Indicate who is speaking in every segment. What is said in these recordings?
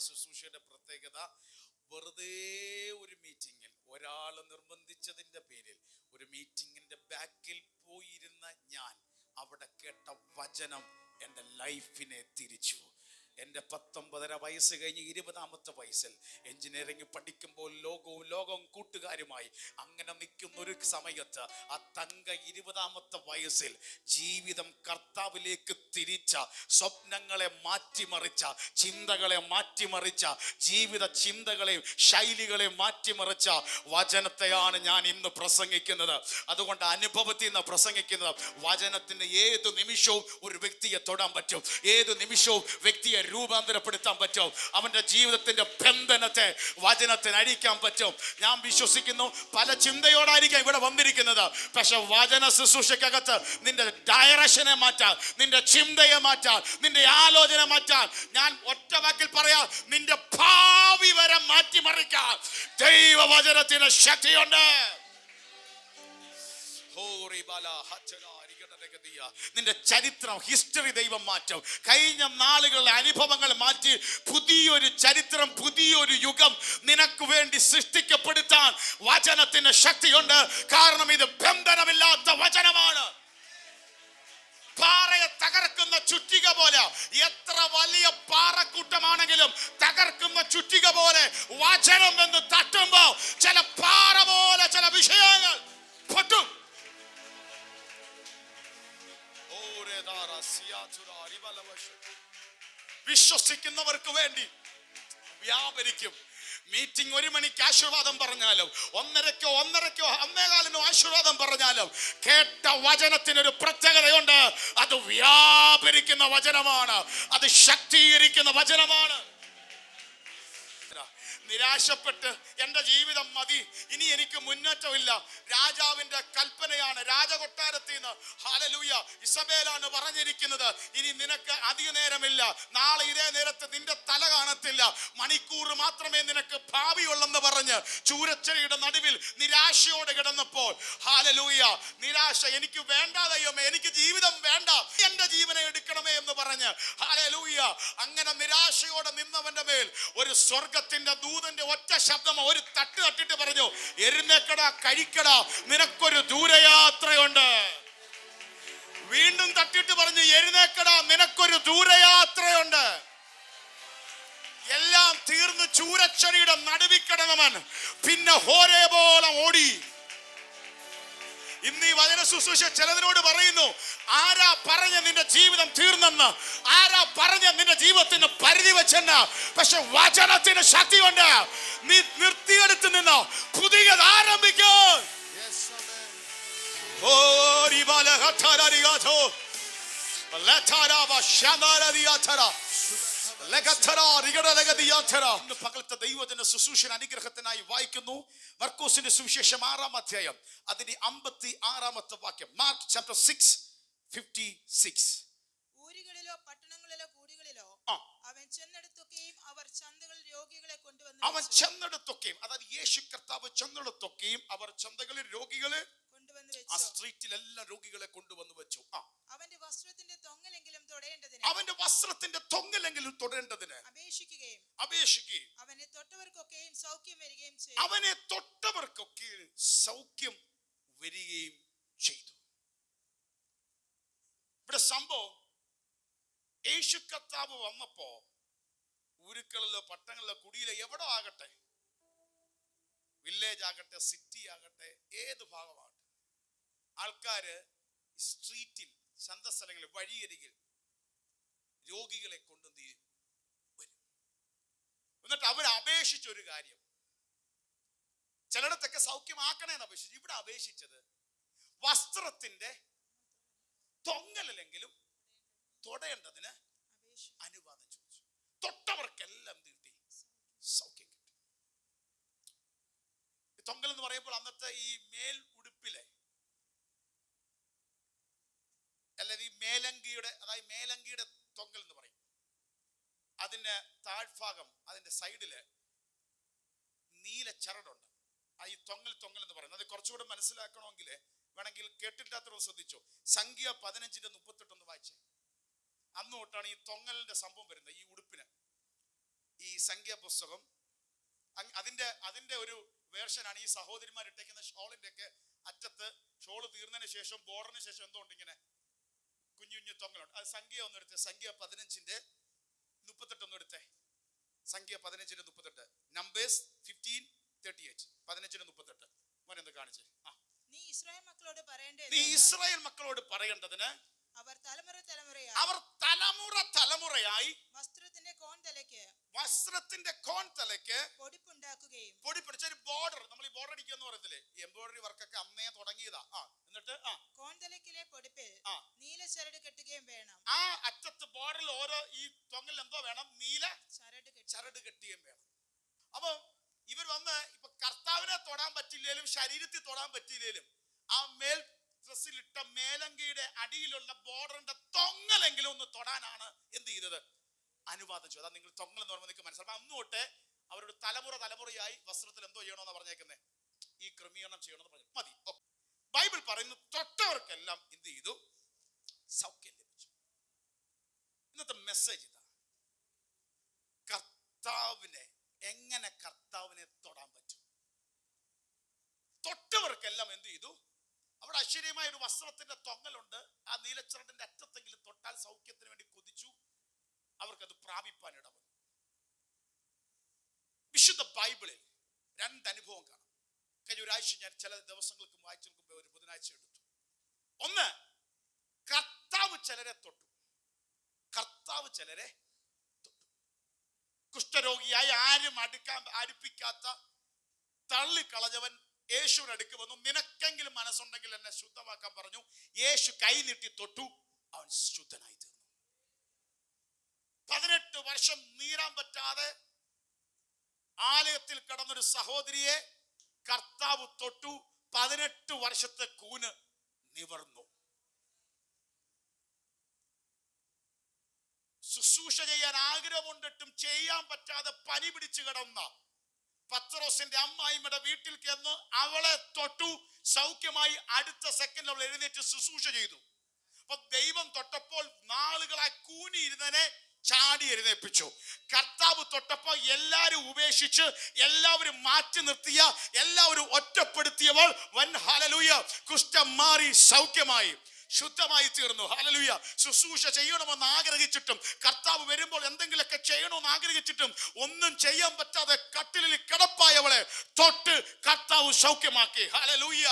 Speaker 1: ശുശ്രൂഷയുടെ പ്രത്യേകത വെറുതെ ഒരു മീറ്റിങ്ങിൽ ഒരാൾ നിർബന്ധിച്ചതിന്റെ പേരിൽ ഒരു മീറ്റിങ്ങിന്റെ ബാക്കിൽ പോയിരുന്ന ഞാൻ അവിടെ കേട്ട വചനം എന്റെ ലൈഫിനെ തിരിച്ചു എന്റെ പത്തൊമ്പതര വയസ്സ് കഴിഞ്ഞ് ഇരുപതാമത്തെ വയസ്സിൽ എഞ്ചിനീയറിംഗ് പഠിക്കുമ്പോൾ ലോകവും ലോകവും കൂട്ടുകാരുമായി അങ്ങനെ നിൽക്കുന്ന ഒരു സമയത്ത് ആ തങ്ക ഇരുപതാമത്തെ വയസ്സിൽ ജീവിതം കർത്താവിലേക്ക് തിരിച്ച സ്വപ്നങ്ങളെ മാറ്റിമറിച്ച ചിന്തകളെ മാറ്റിമറിച്ച ജീവിത ചിന്തകളെയും ശൈലികളെയും മാറ്റിമറിച്ച വചനത്തെയാണ് ഞാൻ ഇന്ന് പ്രസംഗിക്കുന്നത്. അതുകൊണ്ട് അനുഭവത്തിൽ നിന്ന് പ്രസംഗിക്കുന്നത് വചനത്തിന്റെ ഏത് നിമിഷവും ഒരു വ്യക്തിയെ തൊടാൻ പറ്റും. ഏത് നിമിഷവും വ്യക്തിയെ രൂപാന്തരപ്പെടുത്താൻ പറ്റും. അവന്റെ ജീവിതത്തിന്റെ ബന്ധനത്തെ വചനത്തിന് അഴിക്കാൻ പറ്റും. ഞാൻ വിശ്വസിക്കുന്നു പല ചിന്തയോടായിരിക്കാം ഇവിടെ വന്നിരിക്കുന്നത്. പക്ഷെ വചന ശുശ്രൂഷക്കകത്ത് നിന്റെ ഡയറക്ഷനെ മാറ്റാൻ നിന്റെ ചിന്തയെ മാറ്റാൻ നിന്റെ ആലോചന മാറ്റാൻ ഞാൻ ഒറ്റ വാക്കിൽ പറയാം നിന്റെ ഭാവി വരെ മാറ്റിമറിക്കാൻ. ദൈവവചനത്തിന് ശക്തിയുണ്ട്. ഹോറി ബല ഹച്ചല അരികടരഗതിയ. നിന്റെ ചരിത്രം ഹിസ്റ്ററി ദൈവം മാറ്റും. കഴിഞ്ഞ നാളുകളിലെ അനുഭവങ്ങൾ മാറ്റി പുതിയൊരു ചരിത്രം പുതിയൊരു യുഗം നിനക്ക് വേണ്ടി സൃഷ്ടിക്കപ്പെടുത്താൻ വചനത്തിന് ശക്തിയുണ്ട്. കാരണം ഇത് ബന്ധനമില്ലാത്ത വചനമാണ്. പാറയെ തകർക്കുന്ന ചുറ്റിക പോലെ എത്ര വലിയ പാറക്കൂട്ടമാണെങ്കിലും തകർക്കുന്ന ചുറ്റിക പോലെ വചനം എന്ന് തട്ടുമ്പോ ചില പാറ പോലെ ചില വിഷയങ്ങൾ പൊട്ടും. വിശ്വസിക്കുന്നവർക്ക് വേണ്ടി വ്യാപരിക്കും. മീറ്റിംഗ് ഒരു മണിക്ക് ആശീർവാദം പറഞ്ഞാലും ഒന്നരക്കോ ഒന്നരക്കോ ഒന്നേകാലിനോ ആശീർവാദം പറഞ്ഞാലും കേട്ട വചനത്തിനൊരു പ്രത്യേകതയുണ്ട്. അത് വ്യാപരിക്കുന്ന വചനമാണ്. അത് ശക്തീകരിക്കുന്ന വചനമാണ്. നിരാശപ്പെട്ട് എന്റെ ജീവിതം മതി. ഇനി എനിക്ക് മുന്നേറ്റമില്ല. രാജാവിന്റെ കൽപ്പനയാണ് രാജകൊട്ടാരത്തിൽ നിന്ന്. ഹാലലൂയ ഇസബേലാണ് പറഞ്ഞിരിക്കുന്നത്. ഇനി നിനക്ക് അധിക നേരമില്ല. നാളെ ഇതേ നേരത്ത് നിന്റെ തല കാണത്തില്ല. മണിക്കൂർ മാത്രമേ നിനക്ക് ഭാവിയുള്ളെന്ന് പറഞ്ഞ് ചൂരച്ചെടിയുടെ നടുവിൽ നിരാശയോടെ കിടന്നപ്പോൾ ഹാലലൂയ നിരാശ എനിക്ക് വേണ്ട ദൈവമേ എനിക്ക് ജീവിതം വേണ്ട. എന്റെ ജീവനെ എടുക്കണമേ എന്ന് പറഞ്ഞ് ഹാലലൂയ അങ്ങനെ നിരാശയോടെ നിന്നവന്റെ മേൽ ഒരു സ്വർഗത്തിന്റെ ദൂതന്റെ ഒറ്റ ശബ്ദം ഒരു തട്ട് തട്ടിട്ട് പറഞ്ഞു എരുന്നേക്കട കഴിക്കട നിനക്കൊരു ദൂരയാത്രയുണ്ട്. വീണ്ടും തട്ടിട്ട് പറഞ്ഞു എഴുന്നേക്കട നിനക്കൊരു ദൂരയാത്രയുണ്ട്. എല്ലാം തീർന്ന് ചൂരച്ചെടിയുടെ നടുവിക്കിടന്നവൻ പിന്നെ ഹോരേ പോലെ ഓടി. ഇന്ന് ഈ വചന ശുശ്രൂഷ ചിലതിനോട് പറയുന്നു ആരാ പറഞ്ഞ നിന്റെ ജീവിതം തീർന്നെന്ന്? ആരാ പറഞ്ഞ നിന്റെ ജീവിതത്തിന് പരിധി വെച്ചെന്ന്? പക്ഷെ വചനത്തിന് ശക്തി കൊണ്ട് നീ നിർത്തിയെടുത്ത് നിന്ന് പുതിയത് ആരംഭിക്കും. ഓ റിബാല പകലത്തെ ദൈവജന ശുശ്രൂഷന അനുഗ്രഹത്തിനായി വായിക്കുന്നു മർക്കോസിന്റെ സുവിശേഷം ആറാം അധ്യായം. അതിന്റെ അമ്പത്തി ആറാമത്തെ വാക്യം. Mark chapter six fifty six
Speaker 2: ഊരുകളിലോ പട്ടണങ്ങളിലോ കൂടികളിലോ അവൻ ചെന്നെടുത്തൊക്കെയും അവർ ചന്തകളിൽ രോഗികളെ കൊണ്ടുവന്നു
Speaker 1: അവൻ
Speaker 2: വെച്ചു.
Speaker 1: അതായത് യേശു കർത്താവ് ചെന്നെടുത്തൊക്കെയും അവർ ചന്തകളിൽ രോഗികളെ
Speaker 2: കൊണ്ടുവന്ന്
Speaker 1: ആ
Speaker 2: സ്ട്രീറ്റിൽ
Speaker 1: സ്ട്രീറ്റിലെല്ലാം രോഗികളെ കൊണ്ടുവന്ന് വെച്ചു. ആ.
Speaker 2: അവന്റെ വസ്ത്രത്തിന്റെ തൊങ്ങലെങ്കിലും തൊടേണ്ടതിന്.
Speaker 1: അവന്റെ വസ്ത്രത്തിന്റെ തൊങ്ങലെങ്കിലും തൊടേണ്ടതിന്.
Speaker 2: അപേക്ഷിക്കുകയും
Speaker 1: അപേക്ഷിക്കുകയും
Speaker 2: അവനെ തൊട്ടവർക്കൊക്കെയും സൗഖ്യം വരികയും ചെയ്തു.
Speaker 1: അവനെ തൊട്ടവർക്കൊക്കെ സൗഖ്യം വരികയും ചെയ്തു. ഇവിടെ സംഭവം യേശു കർത്താവ് വന്നപ്പോ ഊരുക്കളിലോ പട്ടണങ്ങളിലോ കുടിയിലോ എവിടെ ആകട്ടെ വില്ലേജ് ആകട്ടെ സിറ്റി ആകട്ടെ ഏത് ഭാഗമാകട്ടെ ആൾക്കാര് സ്ട്രീറ്റിൽ ചന്തസ്ഥലങ്ങളിൽ വഴിയരികിൽ രോഗികളെ കൊണ്ട് വരും. എന്നിട്ട് അവർ അപേക്ഷിച്ച ഒരു കാര്യം. ചിലയിടത്തൊക്കെ സൗഖ്യമാക്കണേന്ന് അപേക്ഷിച്ചു ഇവിടെ അപേക്ഷിച്ചത് വസ്ത്രത്തിന്റെ തൊങ്ങലെങ്കിലും തൊടേണ്ടതിന് അനുവാദം ചോദിച്ചു. തൊട്ടവർക്കെല്ലാം തീട്ടി സൗഖ്യം കിട്ടി. എന്ന് പറയുമ്പോൾ അന്നത്തെ ഈ മേൽ ഉടുപ്പിലെ അല്ലെങ്കിൽ ഈ മേലങ്കിയുടെ അതായത് മേലങ്കിയുടെ തൊങ്ങൽ എന്ന് പറയും. അതിന്റെ താഴ്ഭാഗം അതിന്റെ സൈഡിൽ നീല ചരടുണ്ട്. ആ ഈ തൊങ്ങൽ തൊങ്ങൽ എന്ന് പറയുന്നത്. അത് കുറച്ചുകൂടെ മനസ്സിലാക്കണമെങ്കിൽ വേണമെങ്കിൽ കേട്ടിട്ടാത്തവർ ശ്രദ്ധിച്ചോ. സംഖ്യ പതിനഞ്ചിന്റെ മുപ്പത്തെട്ട് ഒന്ന് വായിച്ചേ. അന്ന് തൊട്ടാണ് ഈ തൊങ്ങലിന്റെ സംഭവം വരുന്നത് ഈ ഉടുപ്പിന്. ഈ സംഖ്യ പുസ്തകം. അതിന്റെ അതിന്റെ ഒരു വേർഷനാണ് ഈ സഹോദരിമാർ ഇട്ടേക്കുന്ന ഷോളിന്റെ ഒക്കെ അറ്റത്ത് ഷോൾ തീർന്നതിന് ശേഷം ബോർഡറിന് ശേഷം എന്തോ ഇങ്ങനെ കുഞ്ഞു കുഞ്ഞു തൊങ്ങലുണ്ട് അത് സംഖ്യ ഒന്ന് എടുത്തേ. സംഖ്യ പതിനഞ്ചിന്റെ മുപ്പത്തെട്ട് ഒന്ന് എടുത്തേ. സംഖ്യ പതിനഞ്ചിന്റെ മുപ്പത്തെട്ട്. നമ്പേഴ്സ് ഫിഫ്റ്റീൻ തേർട്ടി എയ്റ്റ് പതിനഞ്ചിന്റെ മുപ്പത്തെട്ട്. മോനെ ഒന്ന് കാണിച്ചേ? ആ.
Speaker 2: നീ ഇസ്രായേൽ മക്കളോട് പറയേണ്ടത്
Speaker 1: നീ ഇസ്രായേൽ മക്കളോട് പറയേണ്ടതിന്
Speaker 2: അവർ തലമുറ തലമുറയായി.
Speaker 1: അവർ തലമുറ തലമുറയായി
Speaker 2: വസ്ത്രത്തിന്റെ കോൺതലയ്ക്ക്
Speaker 1: വസ്ത്രത്തിന്റെ കോൺ തലയ്ക്ക്
Speaker 2: പൊടിപ്പുണ്ടാക്കുകയും
Speaker 1: പൊടി പിടിച്ച ഒരു ബോർഡർ നമ്മൾ ഈ ബോർഡർ അടിക്കുക എന്ന് പറയത്തില്ലേ എംബ്രോയിഡറി വർക്കൊക്കെ അന്നേ തുടങ്ങിയതാ. ആ എന്നിട്ട് ആ.
Speaker 2: കോൺതലയ്ക്കിലെ പൊടിപ്പിൽ
Speaker 1: ആ.
Speaker 2: ചരട് കെട്ടുകയും വേണം.
Speaker 1: ആ അറ്റത്ത് ബോർഡിൽ ഓരോ ഈ തൊങ്ങൽ എന്തോ വേണം? നീല
Speaker 2: ചരട്
Speaker 1: ചരട് കെട്ടുകയും വേണം. അപ്പൊ ഇവർ വന്ന് ഇപ്പൊ കർത്താവിനെ തൊടാൻ പറ്റില്ലേലും ശരീരത്തിൽ തൊടാൻ പറ്റില്ലേലും ആ മേൽ ഡ്രസ്സിലിട്ട മേലങ്കിയുടെ അടിയിലുള്ള ബോർഡറിന്റെ തൊങ്ങലെങ്കിലും ഒന്ന് തൊടാനാണ് എന്ത് ചെയ്തത്? അനുവാദം ചെയ്തു. അതാ നിങ്ങൾ തൊങ്ങൽ എന്ന് പറയുമ്പോൾ നിങ്ങൾക്ക് മനസ്സിലാവും. അന്ന് തൊട്ട് അവരുടെ തലമുറ തലമുറയായി വസ്ത്രത്തിൽ എന്തോ ചെയ്യണമെന്ന് പറഞ്ഞേക്കുന്നത് ഈ ക്രമീകരണം ചെയ്യണമെന്ന് പറഞ്ഞു. മതി. ബൈബിൾ പറയുന്നു തൊട്ടവർക്കെല്ലാം എന്ത് ചെയ്തു? സൗഖ്യം ലഭിച്ചു. ഇന്നത്തെ മെസ്സേജ് ഇതാ. കർത്താവിനെ എങ്ങനെ കർത്താവിനെ തൊടാൻ പറ്റും? തൊട്ടവർക്കെല്ലാം എന്ത് ചെയ്തു? അവിടെ അശ്വര്യമായ ഒരു വസ്ത്രത്തിന്റെ തൊങ്ങലുണ്ട്. ആ നീലച്ചരടിന്റെ അറ്റത്തെങ്കിലും തൊട്ടാൽ സൗഖ്യത്തിന് വേണ്ടി കൊതിച്ചു. അവർക്കത് പ്രാപിപ്പാൻ ഇടവന്നു. വിശുദ്ധ ബൈബിളിൽ രണ്ട് അനുഭവം കാണാം. കഴിഞ്ഞ ഒരാഴ്ച ഞാൻ ചില ദിവസങ്ങൾക്ക് വായിച്ചു മുമ്പ് ഒരു ബുധനാഴ്ച എടുത്തു. ഒന്ന് കർത്താവ് ചിലരെ തൊട്ടു. കർത്താവ് ചിലരെ തൊട്ടു. കുഷ്ഠരോഗിയായി ആരും അടുക്കാൻ അടുപ്പിക്കാത്ത തള്ളിക്കളഞ്ഞവൻ യേശുവിന് അടുക്ക് വന്നു. നിനക്കെങ്കിലും മനസ്സുണ്ടെങ്കിൽ എന്നെ ശുദ്ധമാക്കാൻ പറഞ്ഞു. യേശു കൈ നീട്ടി തൊട്ടു. അവൻ ശുദ്ധനായി തീർന്നു. പതിനെട്ട് വർഷം നീരാൻ പറ്റാതെ ആലയത്തിൽ കിടന്നൊരു സഹോദരിയെ കർത്താവ് തൊട്ടു. പതിനെട്ട് വർഷത്തെ കൂന് നിവർന്നു. ശുശ്രൂഷ ചെയ്യാൻ ആഗ്രഹമുണ്ടിട്ടും ചെയ്യാൻ പറ്റാതെ പനി പിടിച്ചു കിടന്ന പത്രോസിന്റെ അമ്മായിമ്മയുടെ വീട്ടിൽ ചെന്ന് അവളെ തൊട്ടു. സൗഖ്യമായി അടുത്ത സെക്കൻഡ് അവൾ എഴുന്നേറ്റ് ശുശ്രൂഷ ചെയ്തു. അപ്പൊ ദൈവം തൊട്ടപ്പോൾ നാളുകളായി കൂനിയിരുന്നനെ ചാടി എഴുന്നേൽപ്പിച്ചു കർത്താവ് തൊട്ടപ്പോൾ എല്ലാരും ഉപേക്ഷിച്ച് എല്ലാവരും മാറ്റി നിർത്തിയ എല്ലാവരും ഒറ്റപ്പെടുത്തിയവൾ. വൻ ഹലലൂയ കുഷ്ഠം മാറി സൗഖ്യമായി. ശുദ്ധമായി തീർന്നു. ഹലലുയ ശുശ്രൂഷ ചെയ്യണമെന്ന് ആഗ്രഹിച്ചിട്ടും കർത്താവ് വരുമ്പോൾ എന്തെങ്കിലുമൊക്കെ ചെയ്യണമെന്ന് ആഗ്രഹിച്ചിട്ടും ഒന്നും ചെയ്യാൻ പറ്റാതെ കട്ടിലിൽ കിടപ്പായവളെ തൊട്ട് കർത്താവ് സൗഖ്യമാക്കി. ഹലലൂയ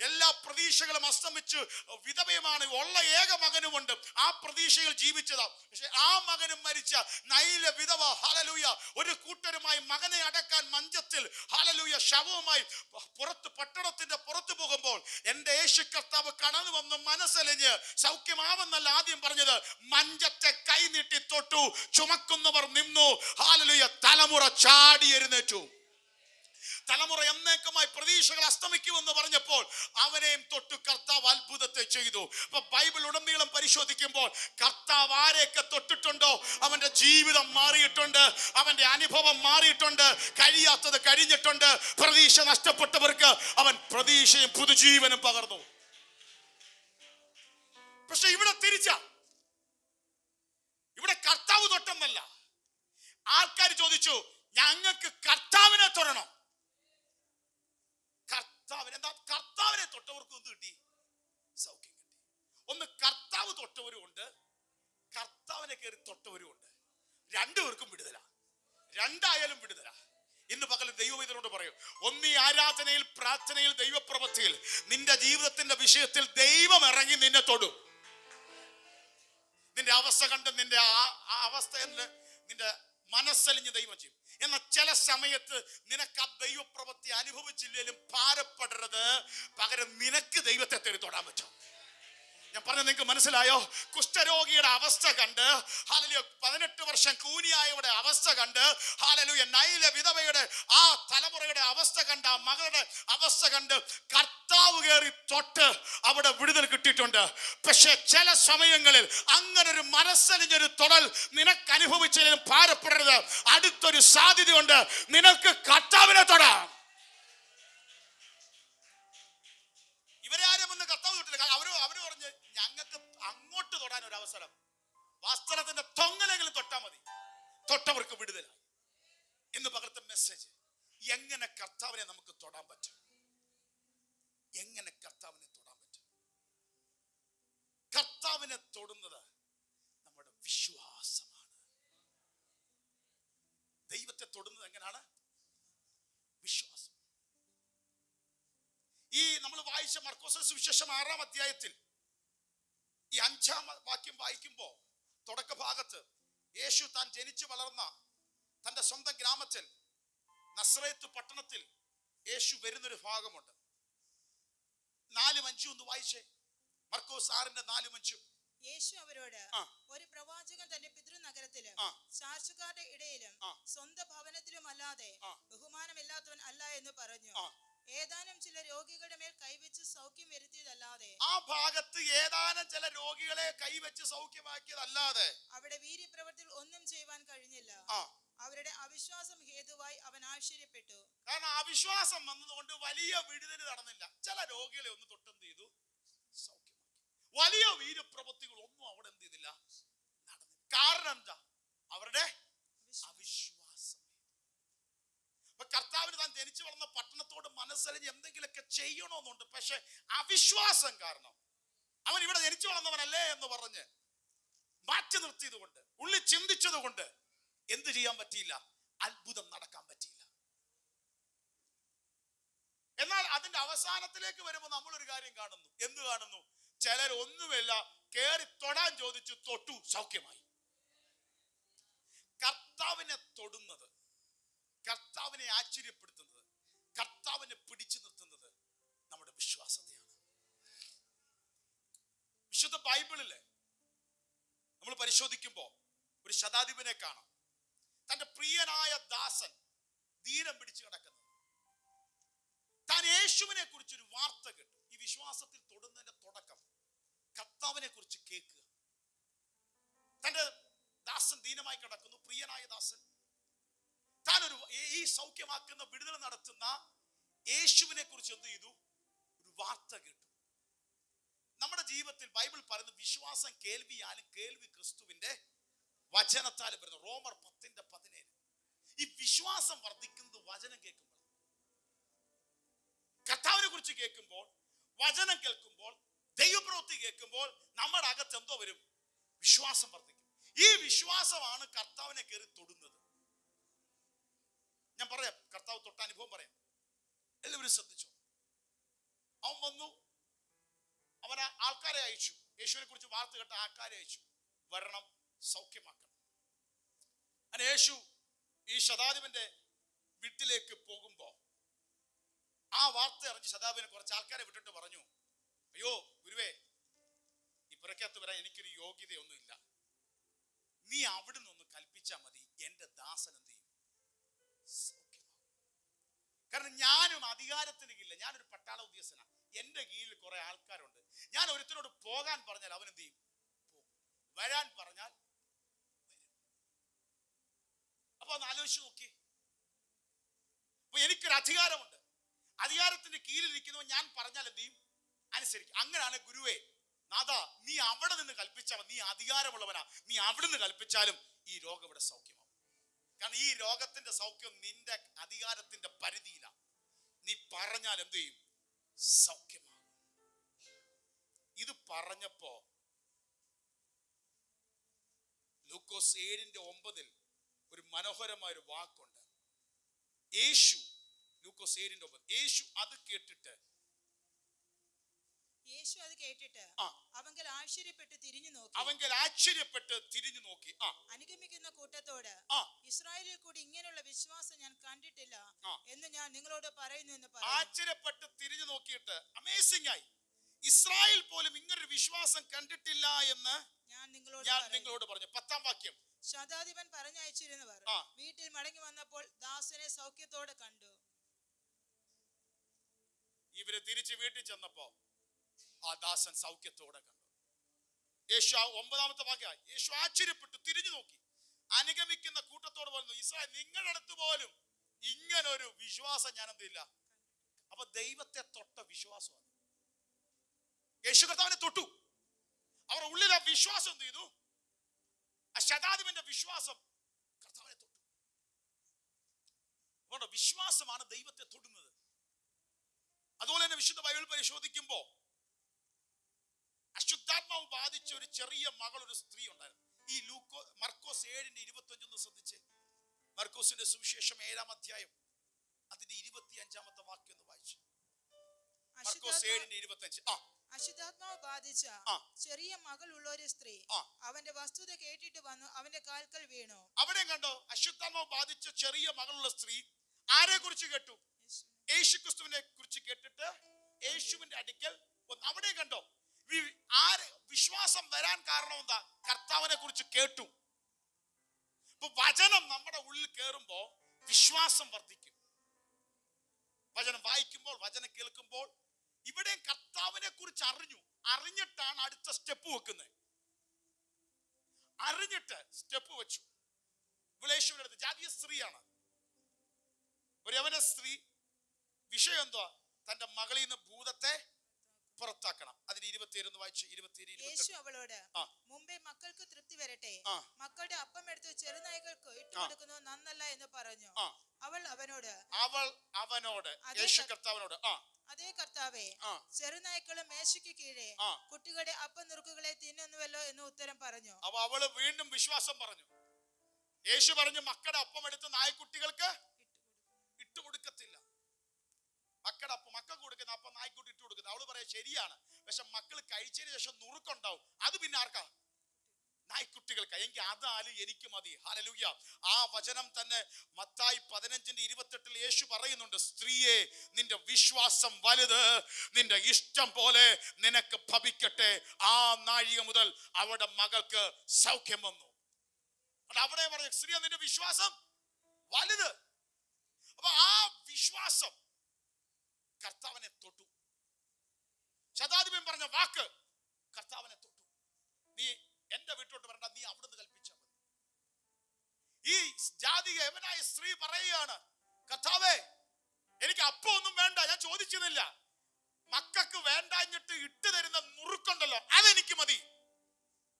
Speaker 1: എല്ലാ പ്രതീക്ഷകളും അസ്തമിച്ച് വിധവയമാണ്. ഉള്ള ഏക മകനുമുണ്ട് ആ പ്രതീക്ഷകൾ ജീവിച്ചതാ. പക്ഷെ ആ മകനും മരിച്ച നൈല വിധവ ഹലലൂയ ഒരു കൂട്ടരുമായി മകനെ അടക്കാൻ മഞ്ചത്തിൽ ഹലലൂയ ശവവുമായി പുറത്ത് പട്ടണത്തിന്റെ പുറത്തു പോകുമ്പോൾ എന്റെ യേശു കർത്താവ് കടന്നു വന്ന് മനസ്സലിഞ്ഞ് സൗഖ്യമാവെന്നല്ല ആദ്യം പറഞ്ഞത്. മഞ്ചത്തെ കൈ നീട്ടി തൊട്ടു. ചുമക്കുന്നവർ നിന്നു. ഹാലലുയ തലമുറ ചാടി എഴുന്നേറ്റു. തലമുറ എന്നേക്കുമായി പ്രതീക്ഷകൾ അസ്തമിക്കുമെന്ന് പറഞ്ഞപ്പോൾ അവനെയും തൊട്ടു കർത്താവ് അത്ഭുതത്തെ ചെയ്തു. അപ്പൊ ബൈബിൾ ഉടനീളം പരിശോധിക്കുമ്പോൾ കർത്താവ് ആരെയൊക്കെ തൊട്ടിട്ടുണ്ടോ? അവന്റെ ജീവിതം മാറിയിട്ടുണ്ട്. അവന്റെ അനുഭവം മാറിയിട്ടുണ്ട്. കഴിയാത്തത് കഴിഞ്ഞിട്ടുണ്ട്. പ്രതീക്ഷ നഷ്ടപ്പെട്ടവർക്ക് അവൻ പ്രതീക്ഷയും പുതുജീവനും പകർന്നു. പക്ഷെ ഇവിടെ തിരിച്ച. ഇവിടെ കർത്താവ് തൊട്ടെന്നല്ല. ആൾക്കാർ ചോദിച്ചു ഞങ്ങൾക്ക് കർത്താവിനെ തൊടണം. കർത്താവിനെ എന്താ കർത്താവിനെ തൊട്ടവർക്ക് എന്ത് കിട്ടി? സൗഖ്യം കിട്ടി. ഒന്ന് കർത്താവ് തൊട്ടവരും ഉണ്ട് കർത്താവിനെ കയറി തൊട്ടവരും ഉണ്ട്. രണ്ടുപേർക്കും വിടുതല. രണ്ടായാലും വിടുതല. ഇന്ന് പകൽ ദൈവവിധനോട് പറയും ഒന്ന് ഈ ആരാധനയിൽ പ്രാർത്ഥനയിൽ ദൈവപ്രവൃത്തിയിൽ നിന്റെ ജീവിതത്തിന്റെ വിഷയത്തിൽ ദൈവം ഇറങ്ങി നിന്നെ തൊടും. നിന്റെ അവസ്ഥ കണ്ട് നിന്റെ ആ- അവസ്ഥയിൽ അവസ്ഥ നിന്റെ മനസ്സലിഞ്ഞ് ദൈവം ചെയ്യും. എന്നാൽ ചില സമയത്ത് നിനക്ക് ആ ദൈവപ്രവൃത്തി അനുഭവിച്ചില്ലെങ്കിലും ഭാരപ്പെടരുത്. പകരം നിനക്ക് ദൈവത്തെ തേടി തൊടാൻ പറ്റും. ഞാൻ പറഞ്ഞത് നിങ്ങൾക്ക് മനസ്സിലായോ? കുഷ്ഠരോഗിയുടെ അവസ്ഥ കണ്ട് ഹാലലു പതിനെട്ട് വർഷം കൂനിയായവരുടെ അവസ്ഥ കണ്ട് ഹാലലുയ നൈല വിധവയുടെ ആ തലമുറയുടെ അവസ്ഥ കണ്ട് ആ മകളുടെ അവസ്ഥ കണ്ട് കർത്താവ് കയറി തൊട്ട് അവിടെ വിടുതൽ കിട്ടിയിട്ടുണ്ട്. പക്ഷെ ചില സമയങ്ങളിൽ അങ്ങനെ ഒരു മനസ്സലിഞ്ഞൊരു തൊടൽ നിനക്ക് അനുഭവിച്ചതിനും ഭാരപ്പെടരുത്. അടുത്തൊരു സാധ്യതയുണ്ട്. നിനക്ക് കർത്താവിനെ തൊടാം. ഇവരാരും ഒന്ന് കർത്താവ് തൊട്ടില്ല പറഞ്ഞ് ഞങ്ങൾക്ക് അങ്ങോട്ട് തൊടാൻ ഒരു അവസരം വസ്ത്രത്തിന്റെ തൊങ്ങലെങ്കിലും തൊട്ടാൽ മതി. തൊട്ടവർക്ക് വിടുതലായി. മെസ്സേജ് എങ്ങനെ കർത്താവിനെ നമുക്ക് തൊടാൻ പറ്റും? എങ്ങനെ കർത്താവിനെ തൊടാൻ പറ്റും? കർത്താവിനെ തൊടുന്നത് നമ്മുടെ വിശ്വാസമാണ്. ദൈവത്തെ തൊടുന്നത് എങ്ങനെയാണ് വിശ്വാസം. ഈ നമ്മൾ വായിച്ച മർക്കോസ് സുവിശേഷം ആറാം അധ്യായത്തിൽ ഈ അഞ്ചാം വാക്യം വായിക്കുമ്പോൾ തുടക്ക ഭാഗത്ത് യേശു താൻ ജനിച്ചു വളർന്ന തന്റെ സ്വന്തം ഗ്രാമത്തിൽ നസ്രയത്ത് പട്ടണത്തിൽ യേശു വരുന്നൊരു ഭാഗമുണ്ട് നാലും അഞ്ചും ഒന്ന് വായിച്ചേ മർക്കോസ് ആറിന്റെ നാലും അഞ്ചും
Speaker 2: യേശു അവരോട്. ഒരു പ്രവാചകൻ തന്റെ പിതൃനഗരത്തിലും. ചാർച്ചുകാരുടെ ഇടയിലും. സ്വന്തം ഭവനത്തിലും അല്ലാതെ. ബഹുമാനമില്ലാത്തവൻ അല്ല എന്ന് പറഞ്ഞു. ഏതാനും ചില രോഗികളുടെ മേൽ കൈവച്ച് സൗഖ്യം വരുത്തിയതല്ലാതെ
Speaker 1: ആ ഭാഗത്ത് ഏതാനും ചില രോഗികളെ കൈവച്ച് സൗഖ്യമാക്കിയതല്ലാതെ
Speaker 2: അവിടെ വീര്യപ്രവർത്തിയിൽ ഒന്നും ചെയ്യുവാൻ കഴിഞ്ഞില്ല. അവരുടെ അവിശ്വാസം ഹേതുവായി അവൻ ആശ്ചര്യപ്പെട്ടു.
Speaker 1: കാരണം അവിശ്വാസം വന്നതുകൊണ്ട് വലിയ വിടുതൽ നടന്നില്ല. ചില രോഗികളെ ഒന്ന് തൊട്ടെന്ത് ചെയ്തു? സൗഖ്യമാക്കി. വലിയ വീര്യപ്രവൃത്തികൾ ഒന്നും അവിടെ എന്ത് ചെയ്തില്ല? നടന്നില്ല. കാരണം എന്താ? അവരുടെ അവിശ്വാസം അപ്പൊ കർത്താവിന് താൻ ജനിച്ചു വളർന്ന പട്ടണത്തോട് മനസ്സലിഞ്ഞ് എന്തെങ്കിലുമൊക്കെ ചെയ്യണമെന്നുണ്ട് പക്ഷെ അവിശ്വാസം കാരണം അവൻ ഇവിടെ ജനിച്ചു വളർന്നവനല്ലേ എന്ന് പറഞ്ഞ് മാറ്റി നിർത്തിയത് കൊണ്ട് ഉള്ളിൽ ചിന്തിച്ചത് കൊണ്ട് എന്ത് ചെയ്യാൻ പറ്റിയില്ല? അത്ഭുതം നടക്കാൻ പറ്റിയില്ല. എന്നാൽ അതിന്റെ അവസാനത്തിലേക്ക് വരുമ്പോൾ നമ്മൾ ഒരു കാര്യം കാണുന്നു. എന്ത് കാണുന്നു? ചിലർ ഒന്നുമില്ല കേറി തൊടാൻ ചോദിച്ചു തൊട്ടു സൗഖ്യമായി. കർത്താവിനെ തൊടുന്നത് കർത്താവിനെ ആശ്ചര്യപ്പെടുത്തുന്നത് കർത്താവിനെ പിടിച്ചു നിർത്തുന്നത് നമ്മുടെ വിശ്വാസത്തെയാണ് വിശുദ്ധ ബൈബിളിൽ നമ്മൾ പരിശോധിക്കുമ്പോൾ ഒരു ശതാധിപനെ കാണാം. തന്റെ പ്രിയനായ ദാസൻ ധീരം പിടിച്ചു കിടക്കുന്നത്. താൻ യേശുവിനെ കുറിച്ച് ഒരു വാർത്ത കേട്ടു. ഈ വിശ്വാസത്തിൽ തൊടുന്നതിന്റെ തുടക്കം കർത്താവിനെ കുറിച്ച് കേൾക്കുക. തന്റെ ദാസൻ ദീനമായി കിടക്കുന്നു പ്രിയനായ ദാസൻ. താൻ ഒരു ഈ സൗഖ്യമാക്കുന്ന വിടുതൽ നടത്തുന്ന യേശുവിനെ കുറിച്ച് എന്ത് ചെയ്തു? ഒരു വാർത്ത കേട്ടു. നമ്മുടെ ജീവിതത്തിൽ ബൈബിൾ പറയുന്നത് വിശ്വാസം കേൾവിയാലും കേൾവി ക്രിസ്തുവിന്റെ വചനത്താലും വരുന്നു റോമർ പത്തിന്റെ പതിനേഴ്. ഈ വിശ്വാസം വർദ്ധിക്കുന്നത് വചനം കേൾക്കുമ്പോൾ. കർത്താവിനെ കുറിച്ച് കേൾക്കുമ്പോൾ വചനം കേൾക്കുമ്പോൾ ദൈവപ്രവൃത്തി കേൾക്കുമ്പോൾ നമ്മുടെ അകത്ത് എന്തോ വരും? വിശ്വാസം വർദ്ധിക്കും. ഈ വിശ്വാസമാണ് കർത്താവിനെ കയറി തൊടുന്നത് ഞാൻ പറയാം കർത്താവ് തൊട്ട അനുഭവം പറയാം എല്ലാവരും ശ്രദ്ധിച്ചോ അവൻ വന്നു. അവൻ ആ ആൾക്കാരെ അയച്ചു. യേശുവിനെ കുറിച്ച് വാർത്ത കേട്ട ആൾക്കാരെ അയച്ചു. വരണം സൗഖ്യമാക്കണം. അങ്ങനെ യേശു ഈ ശതാധിപന്റെ വീട്ടിലേക്ക് പോകുമ്പോ ആ വാർത്ത അറിഞ്ഞ് ശതാബിനെ കുറച്ച് ആൾക്കാരെ വിട്ടിട്ട് പറഞ്ഞു അയ്യോ ഗുരുവേ ഈ പുറക്കകത്ത് വരാൻ എനിക്കൊരു യോഗ്യതയൊന്നുമില്ല. നീ അവിടുന്ന് ഒന്ന് കൽപ്പിച്ചാൽ മതി. എന്റെ ദാസൻ എന്ത് ചെയ്യും? കാരണം ഞാനും അധികാരത്തിനില്ല ഞാനൊരു പട്ടാള ഉദ്യോഗസ്ഥനാണ് എന്റെ കീഴിൽ കുറെ ആൾക്കാരുണ്ട്. ഞാൻ ഒരുത്തനോട് പോകാൻ പറഞ്ഞാൽ അവൻ എന്ത് ചെയ്യും? വരാൻ പറഞ്ഞാൽ അപ്പൊ ഒന്ന് ആലോചിച്ച് നോക്കി. അപ്പൊ എനിക്കൊരു അധികാരമുണ്ട്. അധികാരത്തിന്റെ കീഴിലിരിക്കുന്നവൻ ഞാൻ പറഞ്ഞാൽ എന്ത് ചെയ്യും? അനുസരിക്കും. അങ്ങനെയാണ് ഗുരുവേ നാഥ നീ അവിടെ നിന്ന് കൽപ്പിച്ചാൽ നീ അധികാരമുള്ളവനാ. നീ അവിടെ നിന്ന് കൽപ്പിച്ചാലും ഈ രോഗം ഇവിടെ സൗഖ്യമാവും. കാരണം ഈ രോഗത്തിന്റെ സൗഖ്യം നിന്റെ അധികാരത്തിന്റെ പരിധിയിലാണ് നീ പറഞ്ഞാൽ എന്ത് ചെയ്യും? സൗഖ്യമാകും. ഇത് പറഞ്ഞപ്പോ ലൂക്കോസ് ഏഴിന്റെ ഒമ്പതിൽ ഒരു മനോഹരമായ ഒരു വാക്കുണ്ട്. യേശു ലൂക്കോസ് ഏഴിന്റെ ഒമ്പത് യേശു അത് കേട്ടിട്ട്
Speaker 2: യേശു അത് കേട്ടിട്ട്. അവങ്കൽ ആശ്ചര്യപ്പെട്ട് തിരിഞ്ഞു നോക്കി.
Speaker 1: അവങ്കൽ ആശ്ചര്യപ്പെട്ട് തിരിഞ്ഞു നോക്കി.
Speaker 2: അനുഗമിക്കുന്ന കൂട്ടത്തോട് ഇസ്രായേലിൽ കൂടി ഇങ്ങനെയുള്ള വിശ്വാസം ഞാൻ കണ്ടിട്ടില്ല എന്ന് ഞാൻ നിങ്ങളോട് പറയുന്നു എന്ന്
Speaker 1: ആശ്ചര്യപ്പെട്ട് തിരിഞ്ഞു നോക്കിയിട്ട് അമേസിംഗ് ആയി. ഇസ്രായേൽ പോലും ഇങ്ങനൊരു വിശ്വാസം കണ്ടിട്ടില്ല എന്ന്
Speaker 2: ഞാൻ നിങ്ങളോട്
Speaker 1: ഞാൻ. നിങ്ങളോട് പറഞ്ഞു. പത്താം വാക്യം.
Speaker 2: ശതാധിപൻ പറഞ്ഞയച്ചിരുന്നവർ വീട്ടിൽ മടങ്ങി വന്നപ്പോൾ ദാസനെ സൗഖ്യത്തോടെ കണ്ടു.
Speaker 1: ഇവർ തിരിച്ച് വീട്ടിൽ ചെന്നപ്പോ ആ ദാസൻ സൗഖ്യത്തോടെ കണ്ടു. യേശു ഒമ്പതാമത്തെ വാക്യ യേശു ആശ്ചര്യപ്പെട്ടു തിരിഞ്ഞു നോക്കി. അനുഗമിക്കുന്ന കൂട്ടത്തോട് പറഞ്ഞു ഇസ്രായേൽ നിങ്ങളുടെ അടുത്ത് പോലും ഇങ്ങനൊരു വിശ്വാസം ഞാൻ എന്തില്ല? അപ്പൊ ദൈവത്തെ തൊട്ട വിശ്വാസമാണ് യേശു കർത്താവിനെ തൊട്ടു. അവർ ഉള്ളിൽ ആ വിശ്വാസം എന്ത് ചെയ്തു? ആ ശതാധിപന്റെ വിശ്വാസം കർത്താവിനെ തൊട്ടു. അതുകൊണ്ട് വിശ്വാസമാണ് ദൈവത്തെ തൊടുന്നത്. അതുപോലെ തന്നെ വിശുദ്ധ ബൈബിൾ പരിശോധിക്കുമ്പോ അശുദ്ധാത്മാവ് ബാധിച്ച ഒരു ചെറിയ മകൾ ഒരു സ്ത്രീ ഉണ്ടായിരുന്നു. ഈ ലൂക്കോ മർക്കോസ് ഏഴിന്റെ ഇരുപത്തി അഞ്ചൊന്ന് ശ്രദ്ധിച്ച്. മർക്കോസിന്റെ സുവിശേഷം ഏഴാം അധ്യായം അതിന്റെ ഇരുപത്തി അഞ്ചാമത്തെ വാക്യം ഒന്ന് വായിച്ചു. മർക്കോസ് ഏഴിന്റെ ഇരുപത്തി അഞ്ച് ആ
Speaker 2: അശുദ്ധാത്മാവ് ബാധിച്ച ചെറിയ മകൾ ഉള്ള ഒരു സ്ത്രീ അവന്റെ വസ്തുത കേട്ടിട്ട് വന്നു അവന്റെ കാൽക്കൽ വീണു.
Speaker 1: അവിടെ കണ്ടോ? അശുദ്ധാത്മാവ് ബാധിച്ച ചെറിയ മകളുള്ള സ്ത്രീ ആരെ കുറിച്ച് കേട്ടു? യേശു. ക്രിസ്തുവിനെ കുറിച്ച് കേട്ടിട്ട് യേശുവിന്റെ അടുക്കൽ. അവിടെ കണ്ടോ? ആര് വിശ്വാസം വരാൻ കാരണം എന്താ? കർത്താവിനെ കുറിച്ച് കേട്ടു. ഇപ്പൊ വചനം നമ്മുടെ ഉള്ളിൽ കയറുമ്പോ വിശ്വാസം വർദ്ധിക്കും. വചനം വായിക്കുമ്പോൾ വചനം കേൾക്കുമ്പോൾ ഇവിടെ കർത്താവിനെ കുറിച്ച് അറിഞ്ഞു. അറിഞ്ഞിട്ടാണ് അടുത്ത സ്റ്റെപ്പ് വെക്കുന്നത്. അറിഞ്ഞിട്ട് സ്റ്റെപ്പ് വെച്ചു. വിളേശുവിന്റെ അടുത്ത് ജാതീയ സ്ത്രീയാണ്. ഒരു യവന സ്ത്രീ വിഷയം എന്തുവാ? തന്റെ മകളിൽ നിന്ന് ഭൂതത്തെ പുറത്താക്കണം. അതിന് ഇരുപത്തിയേഴ് വായിച്ചു ഇരുപത്തിയേഴ്
Speaker 2: യേശു അവളോട് മുമ്പേ മക്കൾക്ക് തൃപ്തി വരട്ടെ. മക്കളുടെ അപ്പം എടുത്ത് ചെറുനായകൾക്ക്
Speaker 1: ഇട്ടു
Speaker 2: കൊടുക്കുന്നു നന്നല്ല എന്ന് പറഞ്ഞു. അവൾ അവനോട്
Speaker 1: അവൾ അവനോട് യേശു കർത്താവനോട് ആ.
Speaker 2: അതേ കർത്താവേ ചെറുനായ്ക്കളും മേശയ്ക്ക് കീഴെ കുട്ടികളുടെ അപ്പം നുറുക്കുകളെ തിന്നുന്നുവല്ലോ എന്ന് ഉത്തരം പറഞ്ഞു.
Speaker 1: അപ്പൊ അവൾ വീണ്ടും വിശ്വാസം പറഞ്ഞു. യേശു പറഞ്ഞു മക്കളുടെ അപ്പം എടുത്ത് നായ്ക്കുട്ടികൾക്ക് ഇട്ടുകൊടുക്കത്തില്ല മക്കളുടെ അപ്പം മക്കൾക്ക് കൊടുക്കുന്ന അപ്പം നായ്ക്കുട്ടി കൊടുക്കുന്നത് അവൾ പറയാ ശരിയാണ്. പക്ഷെ മക്കൾ കഴിച്ചതിന് ശേഷം നുറുക്കുണ്ടാവും. അത് പിന്നെ ആർക്കാ? നായ്ക്കുട്ടികൾക്ക്. എങ്കിൽ അതാലും എനിക്ക് മതി. ഹാലലൂയ ആ വചനം തന്നെ മത്തായി പതിനഞ്ചിന്റെ ഇരുപത്തെട്ടിൽ യേശു പറയുന്നുണ്ട്. സ്ത്രീയെ നിന്റെ വിശ്വാസം വലുത്. നിന്റെ ഇഷ്ടം പോലെ നിനക്ക് ഭവിക്കട്ടെ. ആ നാഴിക മുതൽ അവരുടെ മകൾക്ക് സൗഖ്യം വന്നു. അവിടെ പറഞ്ഞു സ്ത്രീ നിന്റെ വിശ്വാസം വലുത്. അപ്പൊ ആ വിശ്വാസം കർത്താവിനെ തൊട്ടു. ശതാധിപൻ പറഞ്ഞ വാക്ക് കർത്താവിനെ തൊട്ടു. നീ എന്റെ വീട്ടിലോട്ട് വരണ്ട നീ അവിടുന്ന് കൽപ്പിച്ചാൽ മതി. ഈ ജാതിക യവനായ സ്ത്രീ പറയുകയാണ് കർത്താവേ എനിക്ക് അപ്പം ഒന്നും വേണ്ട ഞാൻ ചോദിച്ചതില്ല മക്കൾക്ക് വേണ്ടാഞ്ഞിട്ട് ഇട്ട് തരുന്ന നുറുക്കുണ്ടല്ലോ അതെനിക്ക് മതി.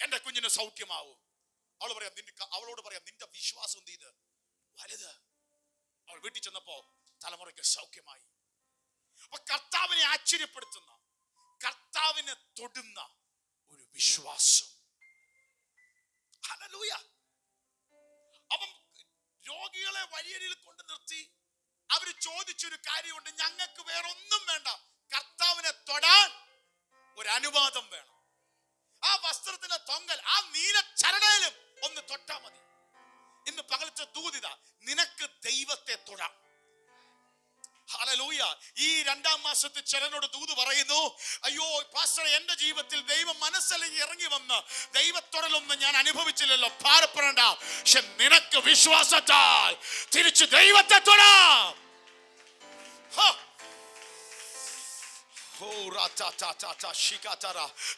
Speaker 1: എന്റെ കുഞ്ഞിന് സൗഖ്യമാവും. അവൾ പറയാം നിന്റെ അവളോട് പറയാം നിന്റെ വിശ്വാസം എന്ത് ചെയ്ത്? വലുത്. അവൾ വീട്ടിൽ ചെന്നപ്പോ തലമുറയ്ക്ക് സൗഖ്യമായി. അപ്പൊ കർത്താവിനെ ആശ്ചര്യപ്പെടുത്തുന്ന കർത്താവിനെ തൊടുന്ന ഒരു വിശ്വാസം. ഹലലൂയ അപ്പം രോഗികളെ വഴിയരിയിൽ കൊണ്ട് നിർത്തി. അവർ ചോദിച്ചൊരു കാര്യമുണ്ട്. ഞങ്ങൾക്ക് വേറെ ഒന്നും വേണ്ട. കർത്താവിനെ തൊടാൻ ഒരു അനുവാദം വേണം. ആ വസ്ത്രത്തിന്റെ തൊങ്കൽ ആ നീല ചരടയിലും ഒന്ന് തൊട്ടാ മതി. ഇന്ന് പകലത്തെ ദൂതിത നിനക്ക് ദൈവത്തെ തൊടാം. ഹല്ലേലൂയ. ഈ രണ്ടാം മാസത്തിൽ ചിലനോട് ദൂത് പറയുന്നു അയ്യോ പാസ്റ്റർ എന്റെ ജീവിതത്തിൽ ദൈവം മനസ്സിലേക്ക് ഇറങ്ങി വന്ന് ദൈവത്തൊടലൊന്നും ഞാൻ അനുഭവിച്ചില്ലല്ലോ. ഭാരപ്പെടേണ്ട. പക്ഷെ നിനക്ക് വിശ്വാസത്താൽ തിരിച്ചു ദൈവത്തെ തൊടാം.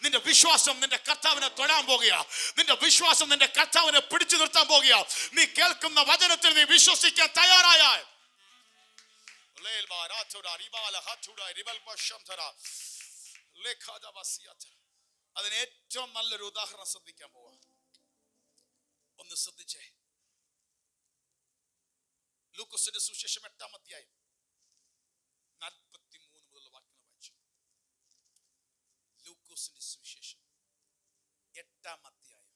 Speaker 1: നിന്റെ വിശ്വാസം നിന്റെ കർത്താവിനെ തൊടാൻ പോകുക. നിന്റെ വിശ്വാസം നിന്റെ കർത്താവിനെ പിടിച്ചു നിർത്താൻ പോകുക. നീ കേൾക്കുന്ന വചനത്തിൽ നീ വിശ്വസിക്കാൻ തയ്യാറായാൽ Lel ba ra tura ribala hatura ribal basham tara lekhada അതിന് ഏറ്റവും നല്ലൊരു ഉദാഹരണം ശ്രദ്ധിക്കാൻ പോവാ. ഒന്ന് ശ്രദ്ധിച്ചേ. ലൂക്കോസിന്റെ സുശേഷം എട്ടാം അധ്യായം നാൽപ്പത്തി മൂന്ന് മുതലുള്ള വാക്യങ്ങൾ വായിച്ചു. ലൂക്കോസിന്റെ സുവിശേഷം എട്ടാം അധ്യായം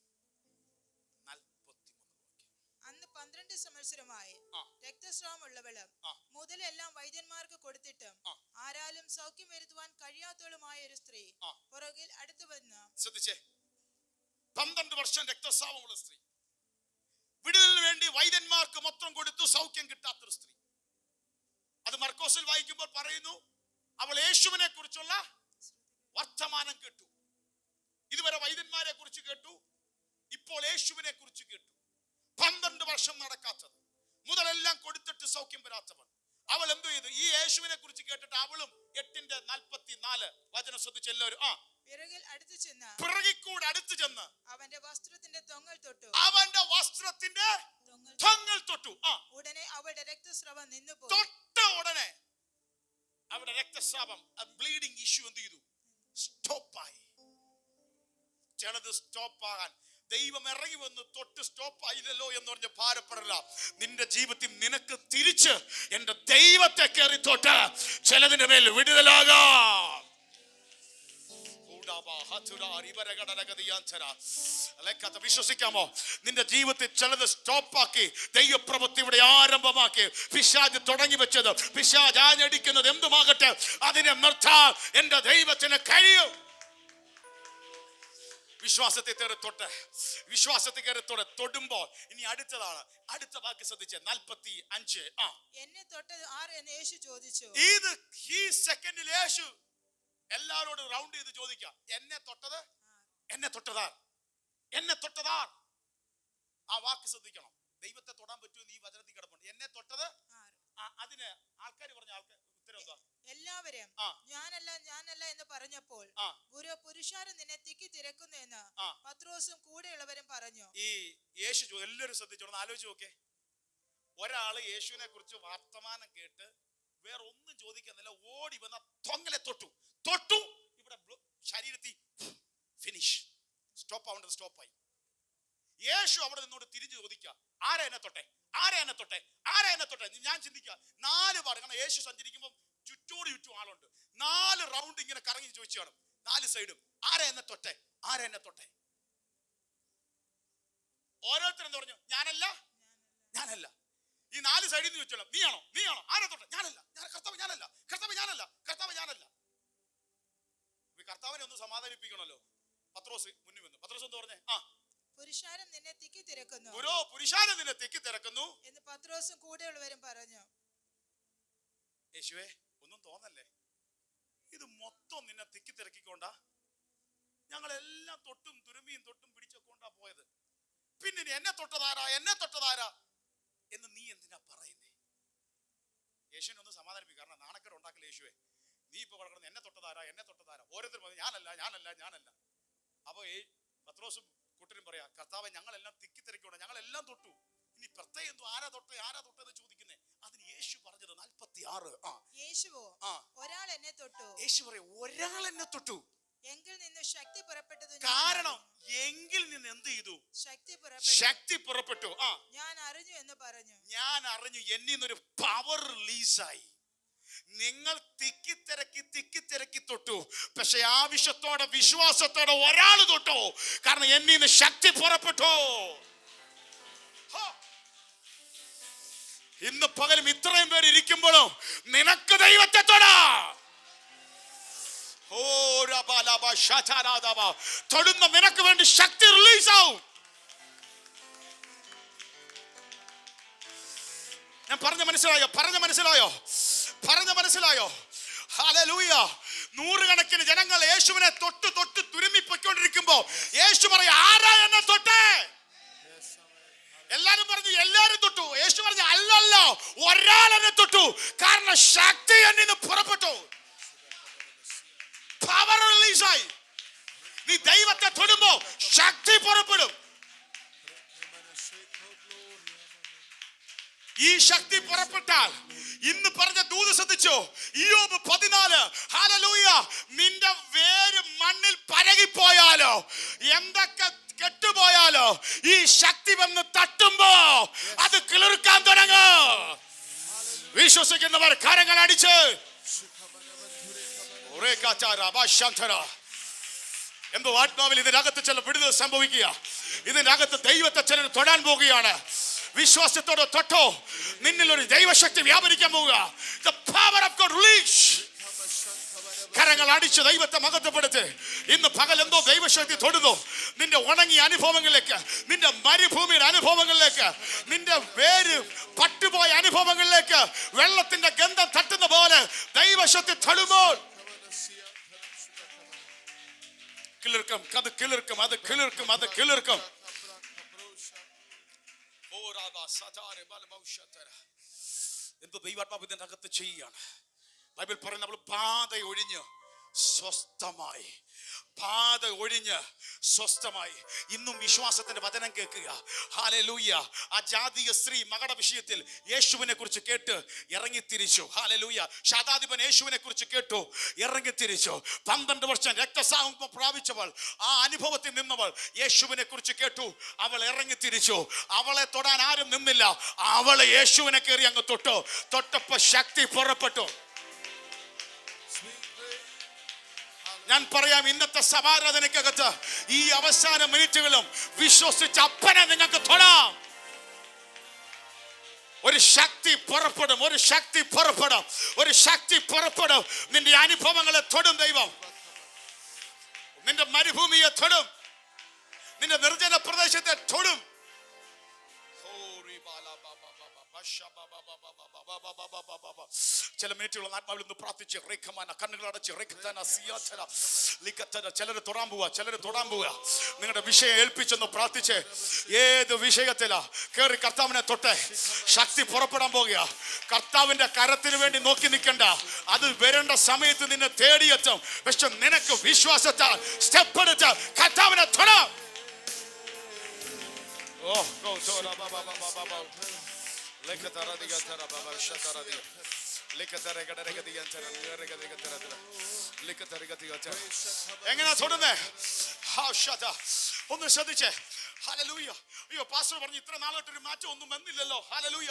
Speaker 1: നാൽപ്പത്തി മൂന്ന് വാക്യം
Speaker 2: അന്ന് പന്ത്രണ്ട് സംവത്സരമായി
Speaker 1: രക്തസ്രാവം
Speaker 2: രക്തസ്രാവമുള്ളവളും.
Speaker 1: ആ.
Speaker 2: മുതലെല്ലാം വൈദ്യന്മാർക്ക് കൊടുത്തിട്ടും ആരാലും സൗഖ്യം വരുത്തുവാൻ കഴിയാത്തവളുമായ ഒരു സ്ത്രീ. പുറകിൽ അടുത്തു വന്ന്
Speaker 1: ശ്രദ്ധിച്ചേ. പന്ത്രണ്ട് വർഷം രക്തസ്രാവമുള്ള സ്ത്രീ. വിടുതലിന് വേണ്ടി വൈദ്യന്മാർക്ക് മൊത്തം കൊടുത്തു സൗഖ്യം കിട്ടാത്തൊരു സ്ത്രീ. അത് മർക്കോസിൽ വായിക്കുമ്പോൾ പറയുന്നു അവൾ യേശുവിനെ കുറിച്ചുള്ള വർത്തമാനം കേട്ടു. ഇതുവരെ വൈദ്യന്മാരെ കുറിച്ച് കേട്ടു ഇപ്പോൾ യേശുവിനെ കുറിച്ച് കേട്ടു. പന്ത്രണ്ട് വർഷം നടക്കാത്തത്. മുതലെല്ലാം കൊടുത്തിട്ട് സൗഖ്യം വരാത്തവൻ. അവൾ എന്തു ചെയ്തു? ഈ യേശുവിനെ കുറിച്ച് കേട്ടിട്ട് അവളും എട്ടിന്റെ നാൽപ്പത്തി നാല് വചനം ശ്രദ്ധിച്ച് എല്ലാവരും ആ
Speaker 2: പിറകിൽ അടുത്തു ചെന്ന്
Speaker 1: പിറകിക്കൂടെ അടുത്ത് ചെന്ന്
Speaker 2: അവന്റെ വസ്ത്രത്തിന്റെ തൊങ്ങൽ തൊട്ടു.
Speaker 1: അവന്റെ വസ്ത്രത്തിന്റെ
Speaker 2: തൊങ്ങൽ
Speaker 1: തൊട്ടു. ആ.
Speaker 2: ഉടനെ അവളുടെ രക്തസ്രവം നിന്നുപോയി
Speaker 1: തൊട്ട ഉടനെ അവരുടെ രക്തസ്രാവം ബ്ലീഡിംഗ് ഇഷ്യൂ എന്ത് ചെയ്തു? സ്റ്റോപ്പായി ചിലത് സ്റ്റോപ്പ് ആകാൻ ദൈവം ഇറങ്ങി വന്ന് തൊട്ട് സ്റ്റോപ്പ് ആയില്ലല്ലോ എന്ന് പറഞ്ഞ് ഭാരപ്പെടല. നിന്റെ ജീവിതത്തിൽ നിനക്ക് തിരിച്ച് എന്റെ ദൈവത്തെ കയറി തൊട്ട് ചിലതിന്റെ മേൽ വിടുതലാകാം. വിശ്വസിക്കാമോ? നിന്റെ ജീവിതത്തിൽ ചിലത് സ്റ്റോപ്പാക്കി ദൈവപ്രവൃത്തി ഇവിടെ ആരംഭമാക്കി പിശാജ് തുടങ്ങി വെച്ചത് പിശാജ് ആഞ്ഞടിക്കുന്നത് എന്തുമാകട്ടെ? അതിനെ നിർത്താൻ എന്റെ ദൈവത്തിന് കഴിയും. വിശ്വാസത്തെ കയറി തൊട്ട്. വിശ്വാസത്തെ കയറി തൊട്ട് തൊടുമ്പോൾ ഇനി അടുത്തതാണ്. അടുത്ത വാക്ക് ശ്രദ്ധിച്ച്. നാൽപ്പത്തി അഞ്ച് ആ.
Speaker 2: എന്നെ തൊട്ടത് ആറ് എന്ന് യേശു ചോദിച്ചു.
Speaker 1: ഇത് ഈ സെക്കൻഡിൽ യേശു എല്ലാരോടും റൗണ്ട് ചെയ്ത് ചോദിക്കാം. എന്നെ തൊട്ടത്? എന്നെ തൊട്ടതാർ. എന്നെ തൊട്ടതാർ. ആ വാക്ക് ശ്രദ്ധിക്കണം. ദൈവത്തെ തൊടാൻ പറ്റുമെന്ന് ഈ വചനത്തിൽ കിടപ്പുണ്ട്. എന്നെ തൊട്ടത്? അതിന് ആൾക്കാർ പറഞ്ഞ ആൾക്കാർ
Speaker 2: എല്ലാവരും ഞാനല്ല ഞാനല്ല എന്ന് പറഞ്ഞപ്പോൾ ഗുരു പുരുഷാരം നിന്നെ തിക്കി
Speaker 1: തിരക്കുന്നെന്ന്
Speaker 2: പത്രോസും കൂടെയുള്ളവരും പറഞ്ഞു.
Speaker 1: ഈ യേശു എല്ലാവരും ശ്രദ്ധിച്ചോളൂ ആലോചിച്ച് നോക്കേ ഒരാൾ യേശുവിനെ കുറിച്ച് വർത്തമാനം കേട്ട് വേറെ ഒന്നും ചോദിക്കുന്നില്ല ഓടി വന്ന തൊങ്ങലെ തൊട്ടു. തൊട്ടു ഇവിടെ ശരീരത്തിൽ ഫിനിഷ് സ്റ്റോപ്പ് ആവേണ്ടത് സ്റ്റോപ്പായി യേശു അവിടെ നിന്നോട് തിരിഞ്ഞു ചോദിക്കുക ആരാ എന്നെ തൊട്ടെ? ആരാ എന്നെ തൊട്ടെ? ആരാ എന്നെ തൊട്ടെ? ഞാൻ ചിന്തിക്കുക നാല് പാട്. കാരണം യേശു സഞ്ചരിക്കുമ്പോൾ ചുറ്റോട് ചുറ്റും ആളുണ്ട്. നാല് റൗണ്ട് ഇങ്ങനെ കറങ്ങി ചോദിച്ചു കാണും. നാല് സൈഡും ആരാ എന്നെ തൊട്ടെ? ആരാ എന്നെ തൊട്ടെ? ഓരോരുത്തരും പറഞ്ഞു? ഞാനല്ല? ഞാനല്ല. ഈ നാല് സൈഡിൽ നിന്ന് ചോദിച്ചോളാം. നീയാണോ? നീയാണോ? ആരാ തൊട്ടെ? ഞാനല്ല. ഞാൻ കർത്താവ് ഞാനല്ല. കർത്താവ് ഞാനല്ല. കർത്താവ് ഞാനല്ല. കർത്താവിനെ ഒന്ന് സമാധാനിപ്പിക്കണല്ലോ പത്രോസ് മുന്നിൽ വന്നു. പത്രോസ് എന്ന് പറഞ്ഞേ? ആ.
Speaker 2: പുരുഷാരം നിന്നെ തിക്കി തിരക്കുന്നു.
Speaker 1: ഗുരു പുരുഷാരം നിന്നെ തെക്കി തിരക്കുന്നു.
Speaker 2: എന്ന് പത്രോസും കൂടെയുള്ളവരും പറഞ്ഞു.
Speaker 1: യേശുവേ തോന്നല്ലേ? ഇത് മൊത്തം നിന്നെ തിക്കി തിരക്കിക്കൊണ്ടാ ഞങ്ങളെല്ലാം തൊട്ടും തുരുമ്പിയും തൊട്ടും പിടിച്ചൊക്കൊണ്ടാ പോയത്. പിന്നെ എന്നെ തൊട്ടതാരാ? എന്നെ തൊട്ടതാരാ? എന്ന് നീ എന്തിനാ പറയുന്നേ? യേശുവിനെ ഒന്ന് സമാധാനിപ്പിക്കും. കാരണം നാണക്കേട് ഉണ്ടാക്കല യേശുവേ. നീ ഇപ്പൊ കിടക്കുന്നത് എന്നെ തൊട്ടതാരാ? എന്നെ തൊട്ടതാരാ? ഓരോരുത്തരും പറഞ്ഞു ഞാനല്ല ഞാനല്ല ഞാനല്ല. അപ്പൊ ഈ പത്രോസും കുട്ടനും പറയാ കർത്താവ് ഞങ്ങളെല്ലാം തിക്കി തിരക്കിക്കൊണ്ട് ഞങ്ങളെല്ലാം തൊട്ടു. ഇനി പ്രത്യേകം എന്തോ ആരാ തൊട്ടേ ആരാ തൊട്ടെന്ന് ചോദിക്കുന്നേ. അതിന് യേശു പറഞ്ഞത് നാൽപ്പത്തി ആറ് ആ.
Speaker 2: യേശുവോ
Speaker 1: ആ.
Speaker 2: ഒരാൾ എന്നെ തൊട്ടു.
Speaker 1: യേശു പറയും ഒരാൾ എന്നെ തൊട്ടു.
Speaker 2: എങ്കിൽ നിന്ന് ശക്തി പുറപ്പെട്ടത്
Speaker 1: കാരണം എങ്കിൽ നിന്ന് എന്ത് ചെയ്തു?
Speaker 2: ശക്തി പുറപ്പെട്ടു.
Speaker 1: ശക്തി പുറപ്പെട്ടു. ആ.
Speaker 2: ഞാൻ അറിഞ്ഞു എന്ന് പറഞ്ഞു.
Speaker 1: ഞാൻ അറിഞ്ഞു എന്നിൽ നിന്നൊരു പവർ റിലീസായി നിങ്ങൾ തിക്കി തിരക്കി തിക്കി തിരക്കി തൊട്ടു. പക്ഷെ ആവശ്യത്തോടെ വിശ്വാസത്തോടെ ഒരാൾ തൊട്ടോ. കാരണം എന്നിൽ നിന്ന് ശക്തി പുറപ്പെട്ടു. ഇന്ന് പകലും ഇത്രയും പേര് ഇരിക്കുമ്പോഴും നിനക്ക് ദൈവത്തെ തൊടാ. ഓ തൊടുന്ന നിനക്ക് വേണ്ടി ശക്തി റിലീസ് ആവും ഞാൻ പറഞ്ഞ മനസ്സിലായോ? പറഞ്ഞ മനസ്സിലായോ? പറഞ്ഞ മനസ്സിലായോ? ഹലലൂയ നൂറുകണക്കിന് ജനങ്ങൾ യേശുവിനെ തൊട്ട് തൊട്ട് തുരുമ്മി പൊയ്ക്കൊണ്ടിരിക്കുമ്പോ യേശു പറയും ആരാ എന്നെ തൊട്ടേ? എല്ലാരും പറഞ്ഞു എല്ലാരും തൊട്ടു. യേശു പറഞ്ഞു അല്ലല്ലോ ഒരാൾ എന്നെ തൊട്ടു. കാരണം ശക്തി എന്നിൽ നിന്ന് പുറപ്പെട്ടു. പവർ റിലീസായി നീ ദൈവത്തെ തൊടുമ്പോ ശക്തി പുറപ്പെടും. ഈ ശക്തി പുറപ്പെട്ടാൽ ഇന്ന് പറഞ്ഞ ദൂത് ശ്രദ്ധിച്ചോ? ഇയോബ് പതിനാല്. ഹാലലൂയ നിന്റെ വേര് മണ്ണിൽ പരകിപ്പോയാലോ? എന്തൊക്കെ കെട്ടുപോയാലോ? ഈ ശക്തി വന്ന് തട്ടുമ്പോ അത് കിളിർക്കാൻ തുടങ്ങും. വിശ്വസിക്കുന്നവർ കരങ്ങൾ അടിച്ച്. എന്തോ ആത്മാവിൽ ഇതിനകത്ത് ചില വിടുതൽ സംഭവിക്കുക. ഇതിനകത്ത് ദൈവത്തെ ചിലർ തൊടാൻ പോവുകയാണ്. വിശ്വാസത്തോടെ തൊട്ടോ. നിന്നിൽ ഒരു ദൈവശക്തി വ്യാപരിക്കാൻ പോവുക. The power of God release. കരങ്ങൾ അടിച്ച് ദൈവത്തെ മഹത്വപ്പെടുത്തി. ഇന്ന് പകൽ എന്തോ ദൈവശക്തി തൊടുന്നു. നിന്റെ ഉണങ്ങിയ അനുഭവങ്ങളിലേക്ക് നിന്റെ മരുഭൂമിയുടെ അനുഭവങ്ങളിലേക്ക് നിന്റെ വേര് പട്ടുപോയ അനുഭവങ്ങളിലേക്ക് വെള്ളത്തിന്റെ ഗന്ധം തട്ടുന്ന പോലെ ദൈവശക്തി തൊടുമ്പോൾ കിളിർക്കും അത് കിളിർക്കും അത് കിളിർക്കും അത് കിളിർക്കും. എന്ത് ദൈവാത്മാവിന്റെ അകത്ത് ചെയ്യുകയാണ്. ബൈബിൾ പറയുന്ന നമ്മൾ പാത ഒഴിഞ്ഞ് സ്വസ്ഥമായി. ബാധ ഒഴിഞ്ഞ് സ്വസ്ഥമായി. ഇന്നും വിശ്വാസത്തിന്റെ വചനം കേൾക്കുക. ഹാലലൂയ ആ ജാതീയ സ്ത്രീ മകട വിഷയത്തിൽ യേശുവിനെ കുറിച്ച് കേട്ട് ഇറങ്ങിത്തിരിച്ചു. ഹാലലൂയ ശതാധിപൻ യേശുവിനെ കുറിച്ച് കേട്ടു ഇറങ്ങിത്തിരിച്ചു. പന്ത്രണ്ട് വർഷം രക്തസാഹം പ്രാപിച്ചവൾ ആ അനുഭവത്തിൽ നിന്നവൾ യേശുവിനെ കുറിച്ച് കേട്ടു. അവൾ ഇറങ്ങിത്തിരിച്ചു. അവളെ തൊടാൻ ആരും നിന്നില്ല. അവളെ യേശുവിനെ കയറി അങ്ങ് തൊട്ടു. തൊട്ടപ്പോ ശക്തി പുറപ്പെട്ടു. ഞാൻ പറയാം ഇന്നത്തെ സമാരാധനയ്ക്കകത്ത് ഈ അവസാന മിനിറ്റുകളും വിശ്വസിച്ച് അപ്പനെ നിങ്ങൾക്ക് തൊടാം. ഒരു ശക്തി പുറപ്പെടും ഒരു ശക്തി പുറപ്പെടും ഒരു ശക്തി പുറപ്പെടും. നിന്റെ അനുഭവങ്ങളെ തൊടും ദൈവം. നിന്റെ മരുഭൂമിയെ തൊടും. നിന്റെ നിർജന പ്രദേശത്തെ തൊടും. ചില മിനിറ്റുകൾ ആത്മാവിൽ നിന്ന് പ്രാർത്ഥിച്ച് റേഖമാന കണ്ണുകൾ അടച്ച് റേഖത്തന സിയാത്തന ലിഖത്തന. ചിലര് തൊടാൻ പോവുക ചിലര് തൊടാൻ പോവുക നിങ്ങളുടെ വിഷയം ഏൽപ്പിച്ചെന്ന് പ്രാർത്ഥിച്ച് ഏത് വിഷയത്തിലാ കേറി കർത്താവിനെ തൊട്ടെ. ശക്തി പുറപ്പെടാൻ പോകുക കർത്താവിന്റെ കരത്തിന് വേണ്ടി നോക്കി നിൽക്കണ്ട. അത് വരേണ്ട സമയത്ത് നിന്നെ തേടിയെത്തും. പക്ഷെ നിനക്ക് വിശ്വാസത്താൽ സ്റ്റെപ്പ് എടുത്ത് കർത്താവിനെ തൊടാം. ഓ go, Tora, ba. Lekatara, diga, tara, ba, ba, shatara, diga. Lekatara, gada, rega, diga, tara, diga, rega, diga, tara, tara. Lekatara, gada, diga, tara. എങ്ങനെയാ തൊടുന്നേ ഹാ, ഷാ, ഒന്ന് ശ്രദ്ധിച്ചേ ഹലലൂയ അയ്യോ പാസ്റ്റർ പറഞ്ഞു ഇത്ര നാളായിട്ട് ഒരു മാറ്റം ഒന്നും വന്നില്ലല്ലോ. ഹലലൂയ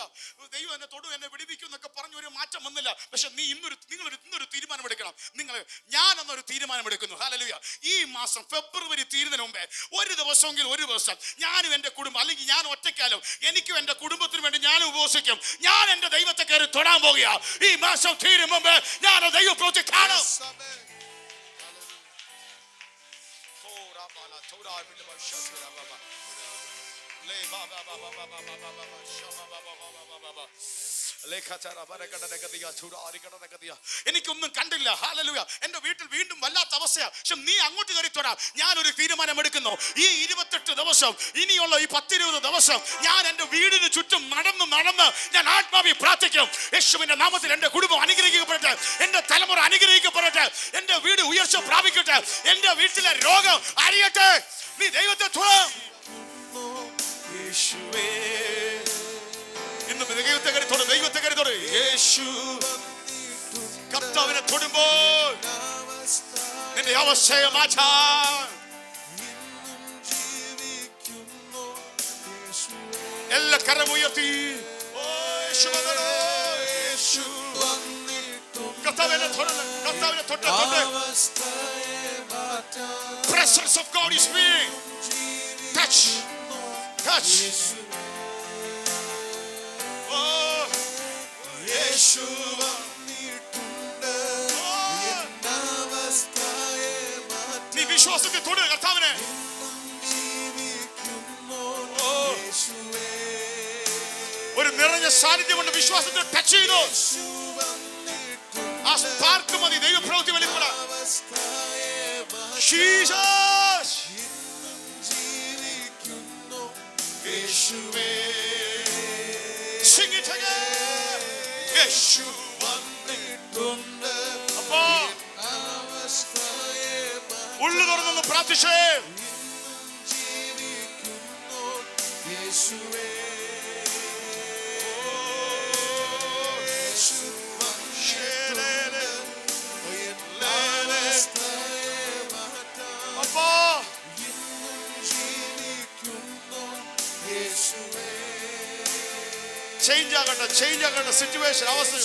Speaker 1: ദൈവം എന്നെ തൊടു എന്നെ വിടിവിക്കും എന്നൊക്കെ പറഞ്ഞു ഒരു മാറ്റം വന്നില്ല. പക്ഷെ നീ ഇന്നൊരു നിങ്ങൾ ഇന്നൊരു തീരുമാനമെടുക്കണം. നിങ്ങൾ ഞാൻ എന്നൊരു തീരുമാനമെടുക്കുന്നു. ഹലലൂയ ഈ മാസം ഫെബ്രുവരി തീരുന്നതിന് മുമ്പേ ഒരു ദിവസമെങ്കിലും ഒരു ദിവസം ഞാനും എന്റെ കുടുംബം അല്ലെങ്കിൽ ഞാൻ ഒറ്റയ്ക്കാലും എനിക്കും എന്റെ കുടുംബത്തിനും വേണ്ടി ഞാൻ ഉപവസിക്കും. ഞാൻ എന്റെ ദൈവത്തെ കയറി തൊടാൻ പോകുക. ഈ മാസം തീരും മുമ്പ് ഞാൻ bala tora bile ba şakıra baba. Le baba baba baba baba baba şaba baba baba baba. എനിക്കൊന്നും കണ്ടില്ല. ഹാലലുയ എന്റെ വീട്ടിൽ വീണ്ടും വല്ലാത്ത അവസ്ഥയാ. പക്ഷെ നീ അങ്ങോട്ട് കയറി തൊടാം. ഞാനൊരു തീരുമാനം എടുക്കുന്നു. ഈ ഇരുപത്തെട്ട് ദിവസം ഇനിയുള്ള ഈ പത്തിരുപത് ദിവസം ഞാൻ എന്റെ വീടിന് ചുറ്റും നടന്ന് നടന്ന് ഞാൻ ആത്മാവി പ്രാർത്ഥിക്കും. യേശുവിന്റെ നാമത്തിൽ എന്റെ കുടുംബം അനുഗ്രഹിക്കപ്പെടട്ടെ. എന്റെ തലമുറ അനുഗ്രഹിക്കപ്പെടട്ടെ. എന്റെ വീട് ഉയർച്ച പ്രാപിക്കട്ടെ. എന്റെ വീട്ടിലെ രോഗം അറിയട്ടെ. നീ ദൈവത്തെ യേശുവേ. ദൈവത്തെ കയറി തൊടും ദൈവത്തെ കയറി തൊടും യേശു കർത്താവിനെ തൊടുമ്പോൾ നിന്റെ അവസ്ഥയെ മാറ്റാൻ എല്ലാ കരം ഉയർത്തി ഓ, യേശു വന്നല്ലോ, യേശു. കർത്താവിനെ തൊടൽ, കർത്താവിനെ തൊട്ട് തൊട്ട് presence of God is being touch touch. നീ വിശ്വാസത്തിൽ തൊടുക കർത്താവിനെ. ഒരു നിറഞ്ഞ സാന്നിധ്യമുണ്ട് വിശ്വാസത്തിൽ ടച്ച് ചെയ്തു. ആ സ്പാർക്ക് മതി ദൈവപ്രവൃത്തി വെളിപ്പെടാൻ Jesus. യേശുവേ. യേശു വന്നിട്ടുണ്ട്. അപ്പോ ഉള്ളു തുറന്നൊന്ന് പ്രാർത്ഥിച്ചേ. ശേലേലേ, ചേഞ്ച് ആകട്ടെ ചേഞ്ച് ആകട്ടെ സിറ്റുവേഷൻ അവസ്ഥ